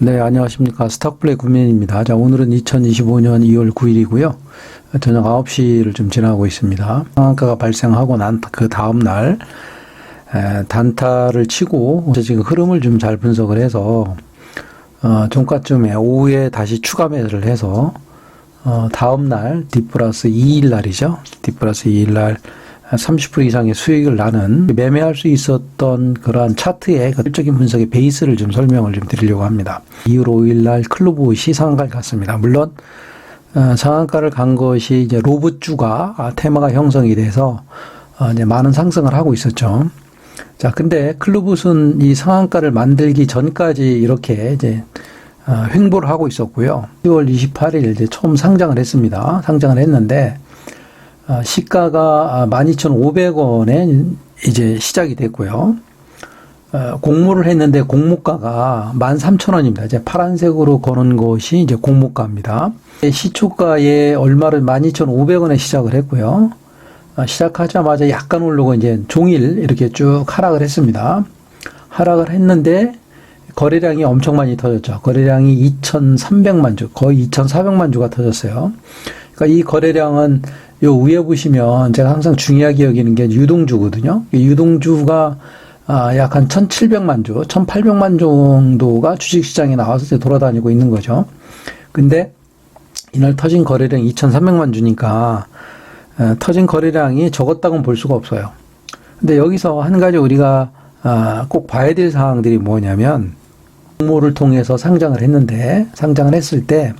네, 안녕하십니까. 스탁플레이 구민입니다. 자, 오늘은 2025년 2월 9일이고요. 저녁 9시를 좀 지나고 있습니다. 상한가가 발생하고 난 그 다음 날, 에, 단타를 치고, 지금 흐름을 좀 잘 분석을 해서, 어, 종가쯤에 오후에 다시 추가 매수를 해서, 어, 다음날, D 플러스 2일 날이죠. D 플러스 2일 날, 30% 이상의 수익을 나는 매매할 수 있었던 그러한 차트의 극적인 분석의 베이스를 좀 설명을 좀 드리려고 합니다. 2월 5일 날 클로브 시상한가를 갔습니다. 물론 어, 상한가를 간 것이 이제 로봇주가 아, 테마가 형성이 돼서 어, 이제 많은 상승을 하고 있었죠. 자, 근데 클로봇은 이 상한가를 만들기 전까지 이렇게 이제 어, 횡보를 하고 있었고요. 10월 28일 이제 처음 상장을 했습니다. 상장을 했는데 아, 시가가 12,500원에 이제 시작이 됐고요. 어, 공모를 했는데 공모가가 13,000원입니다. 이제 파란색으로 거는 것이 이제 공모가입니다. 시초가에 얼마를 12,500원에 시작을 했고요. 어, 시작하자마자 약간 오르고 이제 종일 이렇게 쭉 하락을 했습니다. 하락을 했는데 거래량이 엄청 많이 터졌죠. 거래량이 2,300만 주, 거의 2,400만 주가 터졌어요. 그러니까 이 거래량은 요 위에 보시면 제가 항상 중요하게 여기는 게 유동주거든요. 유동주가 아, 약 한 1,700만 주, 1,800만 정도가 주식시장에 나와서 돌아다니고 있는 거죠. 근데 이날 터진 거래량 2,300만 주니까 에, 터진 거래량이 적었다고는 볼 수가 없어요. 근데 여기서 한 가지 우리가 아, 꼭 봐야 될 사항들이 뭐냐면 공모를 통해서 상장을 했는데 상장을 했을 때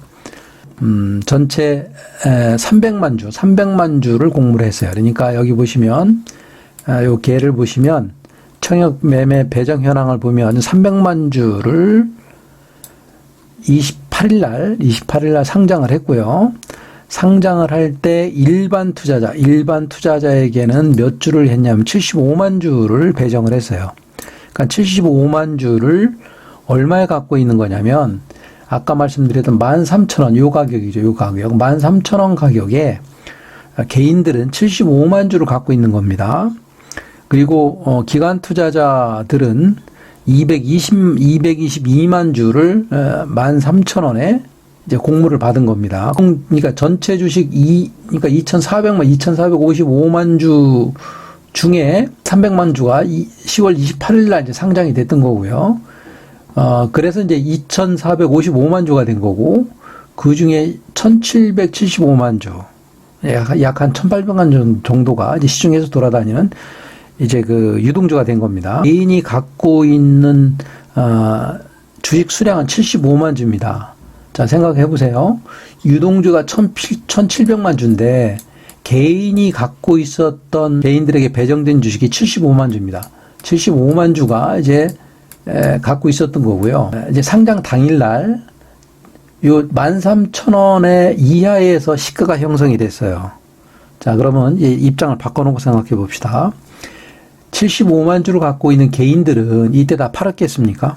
음, 전체 에, 300만 주, 300만 주를 공모를 했어요. 그러니까 여기 보시면 아, 요 개를 보시면 청약 매매 배정 현황을 보면 300만 주를 28일 날, 28일 날 상장을 했고요. 상장을 할 때 일반 투자자, 일반 투자자에게는 몇 주를 했냐면 75만 주를 배정을 했어요. 그러니까 75만 주를 얼마에 갖고 있는 거냐면 아까 말씀드렸던 13,000원 요 가격이죠. 요 가격. 13,000원 가격에 개인들은 75만 주를 갖고 있는 겁니다. 그리고 어, 기관 투자자들은 220 222만 주를 어, 13,000원에 이제 공모를 받은 겁니다. 그러니까 전체 주식 2 그러니까 2,400만 2,455만 주 중에 300만 주가 10월 28일 날 이제 상장이 됐던 거고요. 어, 그래서 이제 2,455만 주가 된 거고, 그 중에 1,775만 주, 약한 1,800만 주 정도가 이제 시중에서 돌아다니는 이제 그 유동주가 된 겁니다. 개인이 갖고 있는, 어, 주식 수량은 75만 주입니다. 자, 생각해 보세요. 유동주가 1,700만 주인데, 개인이 갖고 있었던 개인들에게 배정된 주식이 75만 주입니다. 75만 주가 이제 에, 갖고 있었던 거고요. 이제 상장 당일날 요 13,000원의 이하에서 시가가 형성이 됐어요. 자, 그러면 이제 입장을 바꿔놓고 생각해 봅시다. 75만 주를 갖고 있는 개인들은 이때 다 팔았겠습니까?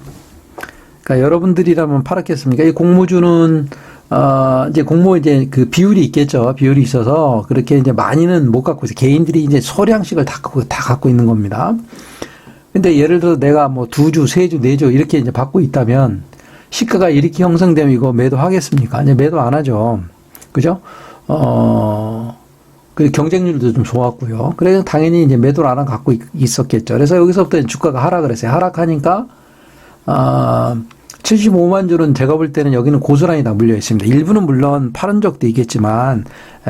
그러니까 여러분들이라면 팔았겠습니까? 이 공모주는 어, 이제 공모 이제 그 비율이 있겠죠. 비율이 있어서 그렇게 이제 많이는 못 갖고 있어요. 개인들이 이제 소량씩을 다 갖고, 다 갖고 있는 겁니다. 근데 예를 들어 내가 뭐 두 주, 세 주, 네 주 이렇게 이제 받고 있다면 시가가 이렇게 형성되면 이거 매도하겠습니까? 이제 매도 안 하죠. 그죠? 어, 그 경쟁률도 좀 좋았고요. 그래서 당연히 이제 매도를 안 갖고 있었겠죠. 그래서 여기서부터 주가가 하락을 했어요. 하락하니까, 아, 75만 줄은 제가 볼 때는 여기는 고스란히 다 물려 있습니다. 일부는 물론 파른 적도 있겠지만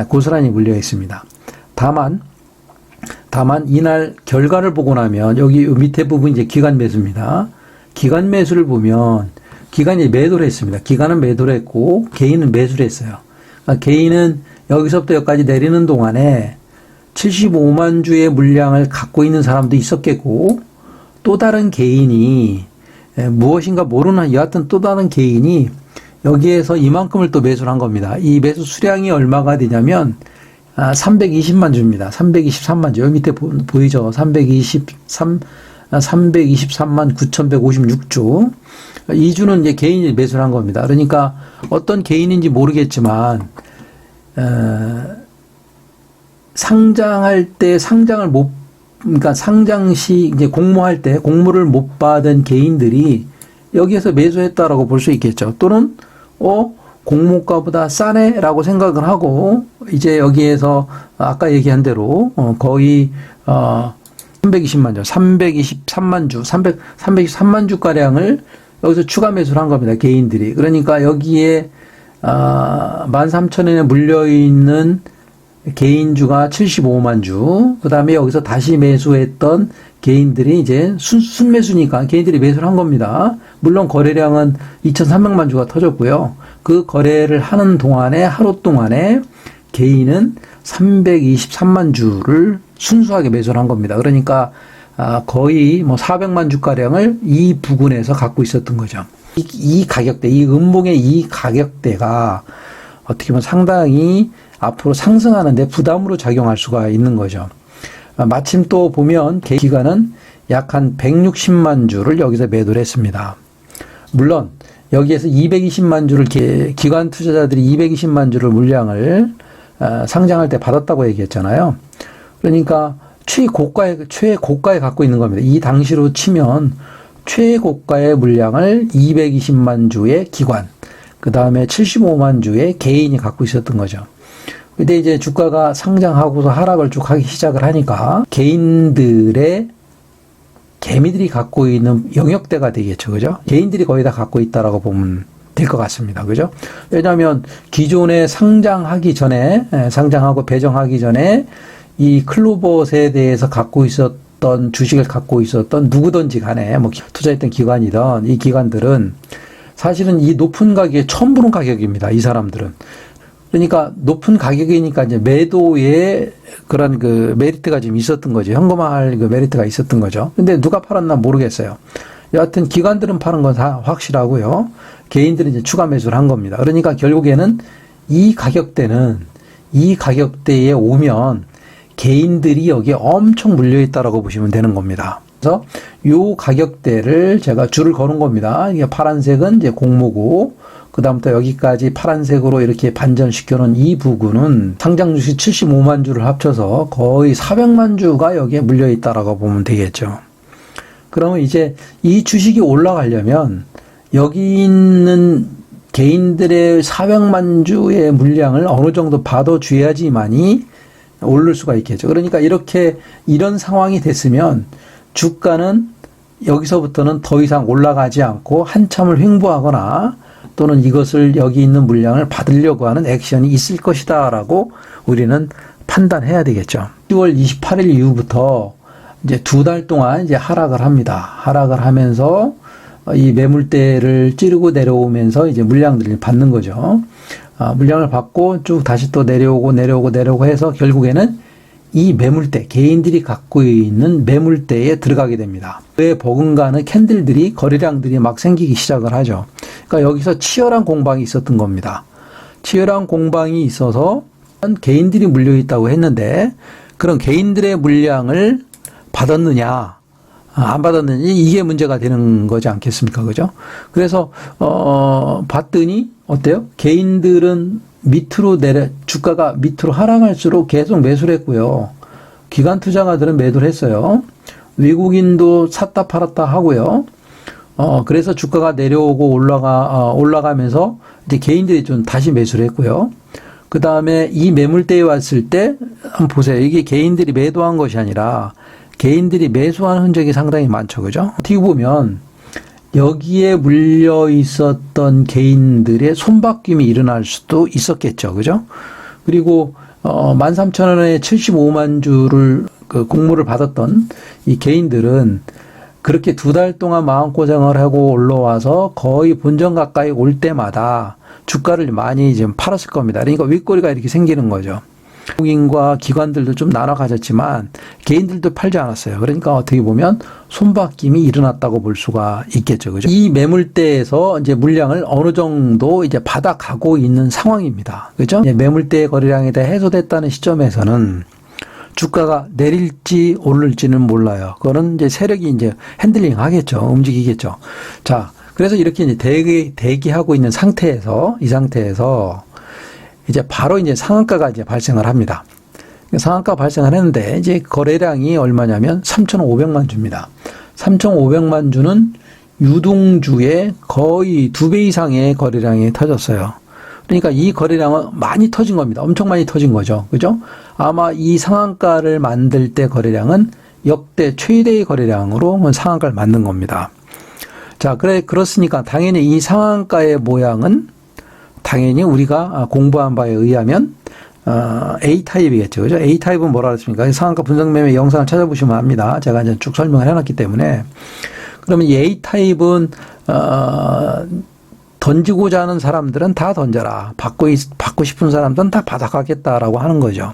고스란히 물려 있습니다. 다만 다만 이날 결과를 보고 나면 여기 밑에 부분 이제 기간 매수입니다. 기간 매수를 보면 기간이 매도를 했습니다. 기간은 매도를 했고 개인은 매수를 했어요. 그러니까 개인은 여기서부터 여기까지 내리는 동안에 75만 주의 물량을 갖고 있는 사람도 있었겠고 또 다른 개인이 무엇인가 모르는 여하튼 또 다른 개인이 여기에서 이만큼을 또 매수를 한 겁니다. 이 매수 수량이 얼마가 되냐면 아, 320만 주입니다. 323만 주. 여기 밑에 보, 이죠 323, 323만 9,156주. 이 주는 이제 개인이 매수를 한 겁니다. 그러니까 어떤 개인인지 모르겠지만, 어, 상장할 때 상장을 못, 그러니까 상장 시 이제 공모할 때 공모를 못 받은 개인들이 여기에서 매수했다라고 볼 수 있겠죠. 또는 어 공모가보다 싸네라고 생각을 하고 이제 여기에서 아까 얘기한 대로 어, 거의 어 320만 주, 323만 주, 300 323만 주 가량을 여기서 추가 매수를 한 겁니다. 개인들이. 그러니까 여기에 아 13,000원에 물려 있는 개인주가 75만 주, 그 다음에 여기서 다시 매수했던 개인들이 이제 순, 순매수니까 개인들이 매수를 한 겁니다. 물론 거래량은 2,300만 주가 터졌고요. 그 거래를 하는 동안에, 하루 동안에 개인은 323만 주를 순수하게 매수를 한 겁니다. 그러니까 아, 거의 뭐 400만 주가량을 이 부근에서 갖고 있었던 거죠. 이, 이 가격대, 이 음봉의 이 가격대가 어떻게 보면 상당히 앞으로 상승하는 데 부담으로 작용할 수가 있는 거죠. 아, 마침 또 보면 개 기간은 약 한 160만 주를 여기서 매도를 했습니다. 물론 여기에서 220만 주를 기- 기관 투자자들이 220만 주를 물량을 아, 상장할 때 받았다고 얘기했잖아요. 그러니까 최고가에 최고가에 갖고 있는 겁니다. 이 당시로 치면 최고가의 물량을 220만 주의 기관, 그 다음에 75만 주의 개인이 갖고 있었던 거죠. 근데 이제 주가가 상장하고서 하락을 쭉 하기 시작을 하니까 개인들의 개미들이 갖고 있는 영역대가 되겠죠. 그죠? 개인들이 거의 다 갖고 있다라고 보면 될 것 같습니다. 그죠? 왜냐하면 기존에 상장하기 전에, 에, 상장하고 배정하기 전에 이 클로버 세대에서 갖고 있었던 주식을 갖고 있었던 누구든지 간에 뭐 기- 투자했던 기관이든 이 기관들은 사실은 이 높은 가격에 처음 보는 가격입니다. 이 사람들은. 그러니까 높은 가격이니까 이제 매도에 그런 그 메리트가 좀 있었던 거죠. 현금화할 그 메리트가 있었던 거죠. 근데 누가 팔았나 모르겠어요. 여하튼 기관들은 파는 건 다 확실하고요. 개인들은 이제 추가 매수를 한 겁니다. 그러니까 결국에는 이 가격대는 이 가격대에 오면 개인들이 여기에 엄청 물려 있다라고 보시면 되는 겁니다. 그래서 요 가격대를 제가 줄을 거는 겁니다. 이게 파란색은 이제 공모고 그다음부터 여기까지 파란색으로 이렇게 반전시켜 놓은 이 부분은 상장 주식 75만 주를 합쳐서 거의 400만 주가 여기에 물려 있다라고 보면 되겠죠. 그러면 이제 이 주식이 올라가려면 여기 있는 개인들의 400만 주의 물량을 어느 정도 받아줘야지만이 오를 수가 있겠죠. 그러니까 이렇게 이런 상황이 됐으면 주가는 여기서부터는 더 이상 올라가지 않고 한참을 횡보하거나 또는 이것을 여기 있는 물량을 받으려고 하는 액션이 있을 것이다 라고 우리는 판단해야 되겠죠. 10월 28일 이후부터 이제 두 달 동안 이제 하락을 합니다. 하락을 하면서 이 매물대를 찌르고 내려오면서 이제 물량들을 받는 거죠. 아, 물량을 받고 쭉 다시 또 내려오고 내려오고 내려오고 해서 결국에는 이 매물대, 개인들이 갖고 있는 매물대에 들어가게 됩니다. 그에 버금가는 캔들들이, 거래량들이 막 생기기 시작을 하죠. 그러니까 여기서 치열한 공방이 있었던 겁니다. 치열한 공방이 있어서 개인들이 물려 있다고 했는데 그런 개인들의 물량을 받았느냐 아, 안 받았느냐 이게 문제가 되는 거지 않겠습니까 그죠 그래서 어 봤더니 어때요 개인들은 밑으로 내려 주가가 밑으로 하락할수록 계속 매수를 했고요 기관 투자가들은 매도를 했어요 외국인도 샀다 팔았다 하고요 어, 그래서 주가가 내려오고 올라가, 어, 올라가면서 이제 개인들이 좀 다시 매수를 했고요. 그 다음에 이 매물대에 왔을 때, 한번 보세요. 이게 개인들이 매도한 것이 아니라 개인들이 매수한 흔적이 상당히 많죠. 그죠? 어떻게 보면 여기에 물려 있었던 개인들의 손바뀜이 일어날 수도 있었겠죠. 그죠? 그리고 어 13,000원에 75만 주를 그 공모를 받았던 이 개인들은 그렇게 두 달 동안 마음고생을 하고 올라와서 거의 본전 가까이 올 때마다 주가를 많이 좀 팔았을 겁니다. 그러니까 윗꼬리가 이렇게 생기는 거죠. 외국인과 기관들도 좀 나눠 가졌지만 개인들도 팔지 않았어요. 그러니까 어떻게 보면 손바뀜이 일어났다고 볼 수가 있겠죠. 그죠? 이 매물대에서 이제 물량을 어느 정도 이제 받아가고 있는 상황입니다. 그죠? 매물대 거래량이 다 해소됐다는 시점에서는 주가가 내릴지 오를지는 몰라요. 그거는 이제 세력이 이제 핸들링 하겠죠. 움직이겠죠. 자, 그래서 이렇게 이제 대기, 대기하고 있는 상태에서, 이 상태에서 이제 바로 이제 상한가가 이제 발생을 합니다. 상한가 발생을 했는데 이제 거래량이 얼마냐면 3,500만 주입니다. 3,500만 주는 유동주의 거의 두 배 이상의 거래량이 터졌어요. 그러니까 이 거래량은 많이 터진 겁니다. 엄청 많이 터진 거죠. 그죠? 아마 이 상한가를 만들 때 거래량은 역대 최대의 거래량으로 상한가를 만든 겁니다. 자, 그래, 그렇으니까 당연히 이 상한가의 모양은 당연히 우리가 공부한 바에 의하면 어, A타입이겠죠. 그죠? A타입은 뭐라 그랬습니까? 상한가 분석 매매 영상을 찾아보시면 압니다. 제가 이제 쭉 설명을 해놨기 때문에. 그러면 이 A타입은, 어, 던지고자 하는 사람들은 다 던져라. 받고, 있, 받고 싶은 사람들은 다 받아가겠다라고 하는 거죠.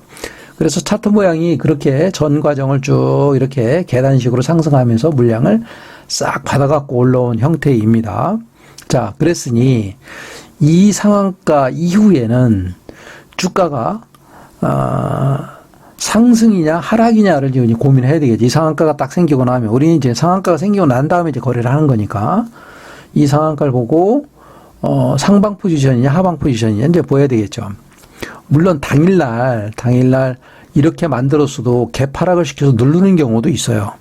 그래서 차트 모양이 그렇게 전 과정을 쭉 이렇게 계단식으로 상승하면서 물량을 싹 받아갖고 올라온 형태입니다. 자, 그랬으니 이 상한가 이후에는 주가가 어, 상승이냐 하락이냐를 이제 고민해야 되겠지. 이 상한가가 딱 생기고 나면 우리는 이제 상한가가 생기고 난 다음에 이제 거래를 하는 거니까 이 상한가를 보고 어, 상방 포지션이냐 하방 포지션이냐 이제 보여야 되겠죠. 물론 당일날 당일날 이렇게 만들었어도 개파락을 시켜서 누르는 경우도 있어요.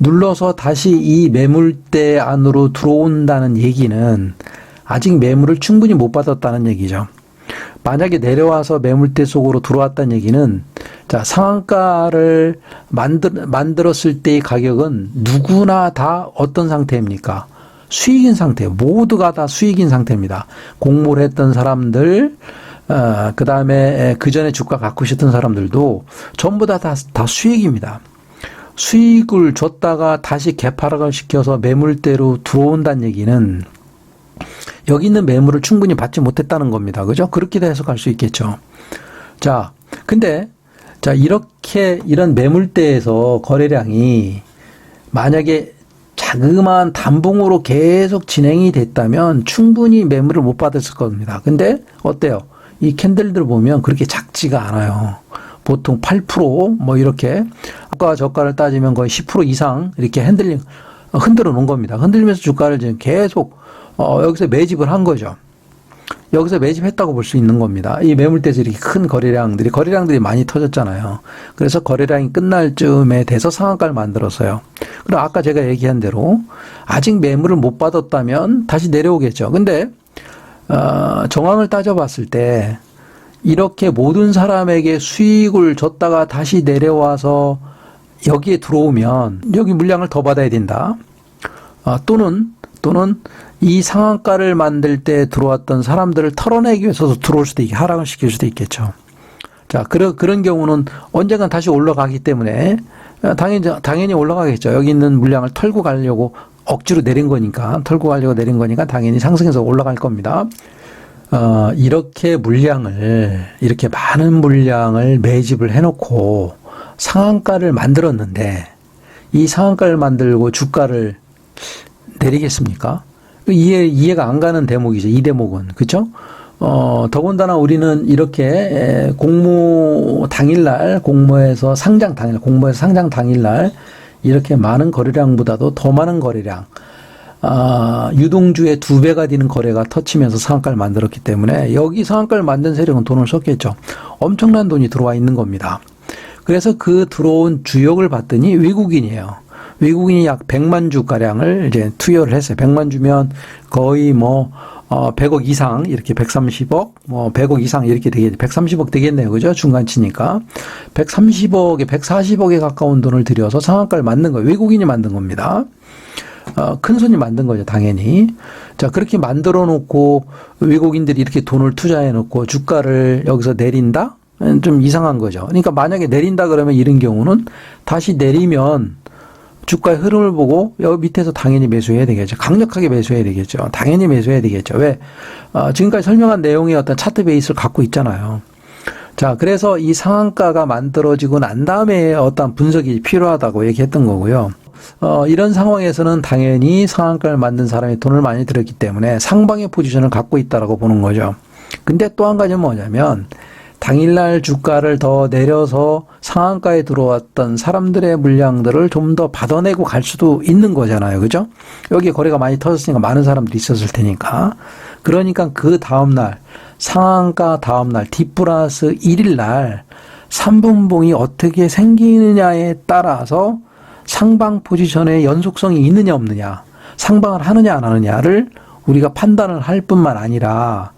눌러서 다시 이 매물대 안으로 들어온다는 얘기는 아직 매물을 충분히 못 받았다는 얘기죠. 만약에 내려와서 매물대 속으로 들어왔다는 얘기는 자 상한가를 만들 만들었을 때의 가격은 누구나 다 어떤 상태입니까? 수익인 상태, 모두가 다 수익인 상태입니다. 공모를 했던 사람들, 어, 그 다음에 그 전에 주가 갖고 있었던 사람들도 전부 다, 다, 다 수익입니다. 수익을 줬다가 다시 개파락을 시켜서 매물대로 들어온다는 얘기는 여기 있는 매물을 충분히 받지 못했다는 겁니다. 그죠? 그렇게도 해석할 수 있겠죠. 자, 근데, 자, 이렇게, 이런 매물대에서 거래량이 만약에 자그마한 단봉으로 계속 진행이 됐다면 충분히 매물을 못 받았을 겁니다. 근데 어때요? 이 캔들들 보면 그렇게 작지가 않아요. 보통 8%뭐 이렇게 아까 저가를 따지면 거의 10% 이상 이렇게 핸들링 흔들어 놓은 겁니다. 흔들면서 주가를 지금 계속 어, 여기서 매집을 한 거죠. 여기서 매집했다고 볼 수 있는 겁니다. 이 매물대에서 이렇게 큰 거래량들이, 거래량들이 많이 터졌잖아요. 그래서 거래량이 끝날 쯤에 돼서 상한가를 만들었어요. 그리고 아까 제가 얘기한 대로 아직 매물을 못 받았다면 다시 내려오겠죠. 근데, 어, 정황을 따져봤을 때 이렇게 모든 사람에게 수익을 줬다가 다시 내려와서 여기에 들어오면 여기 물량을 더 받아야 된다. 어, 또는 또는 이 상한가를 만들 때 들어왔던 사람들을 털어내기 위해서도 들어올 수도 있게 하락을 시킬 수도 있겠죠. 자, 그런 그런 경우는 언젠간 다시 올라가기 때문에 어, 당연히 당연히 올라가겠죠. 여기 있는 물량을 털고 가려고 억지로 내린 거니까 털고 가려고 내린 거니까 당연히 상승해서 올라갈 겁니다. 어, 이렇게 물량을 이렇게 많은 물량을 매집을 해놓고 상한가를 만들었는데 이 상한가를 만들고 주가를 내리겠습니까? 이해, 이해가 안 가는 대목이죠. 이 대목은. 그죠? 어, 더군다나 우리는 이렇게 공모 당일날, 공모에서 상장 당일, 공모에서 상장 당일날 이렇게 많은 거래량보다도 더 많은 거래량, 아, 유동주의 두 배가 되는 거래가 터치면서 상한가를 만들었기 때문에 여기 상한가를 만든 세력은 돈을 썼겠죠. 엄청난 돈이 들어와 있는 겁니다. 그래서 그 들어온 주역을 봤더니 외국인이에요. 외국인이 약 100만 주가량을 이제 투여를 했어요. 100만 주면 거의 뭐, 어, 100억 이상, 이렇게 130억, 뭐, 100억 이상 이렇게 되겠, 130억 되겠네요. 그죠? 중간치니까. 130억에, 140억에 가까운 돈을 들여서 상한가를 만든 거예요. 외국인이 만든 겁니다. 어, 큰 손이 만든 거죠, 당연히. 자, 그렇게 만들어 놓고 외국인들이 이렇게 돈을 투자해 놓고 주가를 여기서 내린다? 좀 이상한 거죠. 그러니까 만약에 내린다 그러면 이런 경우는 다시 내리면 주가의 흐름을 보고 여기 밑에서 당연히 매수해야 되겠죠. 강력하게 매수해야 되겠죠. 당연히 매수해야 되겠죠. 왜? 어, 지금까지 설명한 내용의 어떤 차트 베이스를 갖고 있잖아요. 자, 그래서 이 상한가가 만들어지고 난 다음에 어떤 분석이 필요하다고 얘기했던 거고요. 어, 이런 상황에서는 당연히 상한가를 만든 사람이 돈을 많이 들었기 때문에 상방의 포지션을 갖고 있다라고 보는 거죠. 근데 또 한 가지는 뭐냐면 당일날 주가를 더 내려서 상한가에 들어왔던 사람들의 물량들을 좀 더 받아내고 갈 수도 있는 거잖아요. 그죠? 여기 거래가 많이 터졌으니까 많은 사람들이 있었을 테니까. 그러니까 그 다음날, 상한가 다음날, D 플러스 1일날 3분봉이 어떻게 생기느냐에 따라서 상방 포지션의 연속성이 있느냐 없느냐. 상방을 하느냐 안 하느냐를 우리가 판단을 할 뿐만 아니라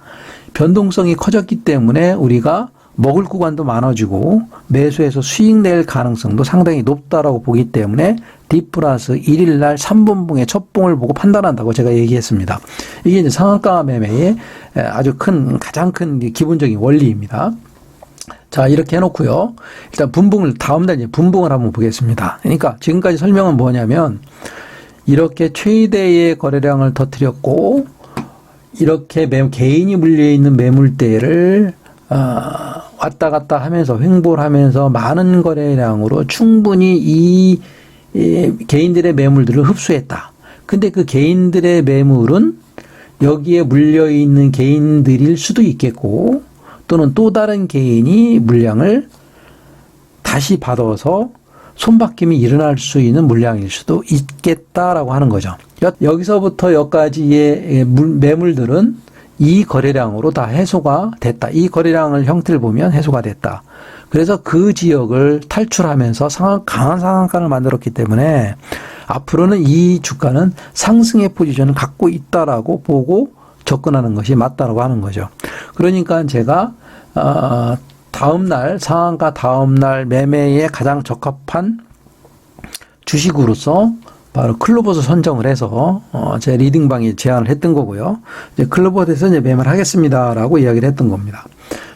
변동성이 커졌기 때문에 우리가 먹을 구간도 많아지고 매수해서 수익 낼 가능성도 상당히 높다라고 보기 때문에 D 플러스 1일 날 3분봉의 첫 봉을 보고 판단한다고 제가 얘기했습니다. 이게 이제 상한가 매매의 에, 아주 큰 가장 큰 기본적인 원리입니다. 자, 이렇게 해놓고요. 일단 분봉을, 다음 날 이제 분봉을 한번 보겠습니다. 그러니까 지금까지 설명은 뭐냐면, 이렇게 최대의 거래량을 터뜨렸고, 이렇게 매, 개인이 물려 있는 매물대를, 아, 왔다 갔다 하면서, 횡보를 하면서 많은 거래량으로 충분히 이, 이 개인들의 매물들을 흡수했다. 근데 그 개인들의 매물은 여기에 물려 있는 개인들일 수도 있겠고, 또는 또 다른 개인이 물량을 다시 받아서 손바뀜이 일어날 수 있는 물량일 수도 있겠다라고 하는 거죠. 여- 여기서부터 여기까지의 물- 매물들은 이 거래량으로 다 해소가 됐다. 이 거래량을 형태를 보면 해소가 됐다. 그래서 그 지역을 탈출하면서 상한, 강한 상한가를 만들었기 때문에 앞으로는 이 주가는 상승의 포지션을 갖고 있다라고 보고 접근하는 것이 맞다라고 하는 거죠. 그러니까 제가 어, 다음 날 상한가 다음 날 매매에 가장 적합한 주식으로서 바로 클로버스 선정을 해서 어, 제 리딩방에 제안을 했던 거고요. 이제 클로버스에서 이제 매매를 하겠습니다라고 이야기를 했던 겁니다.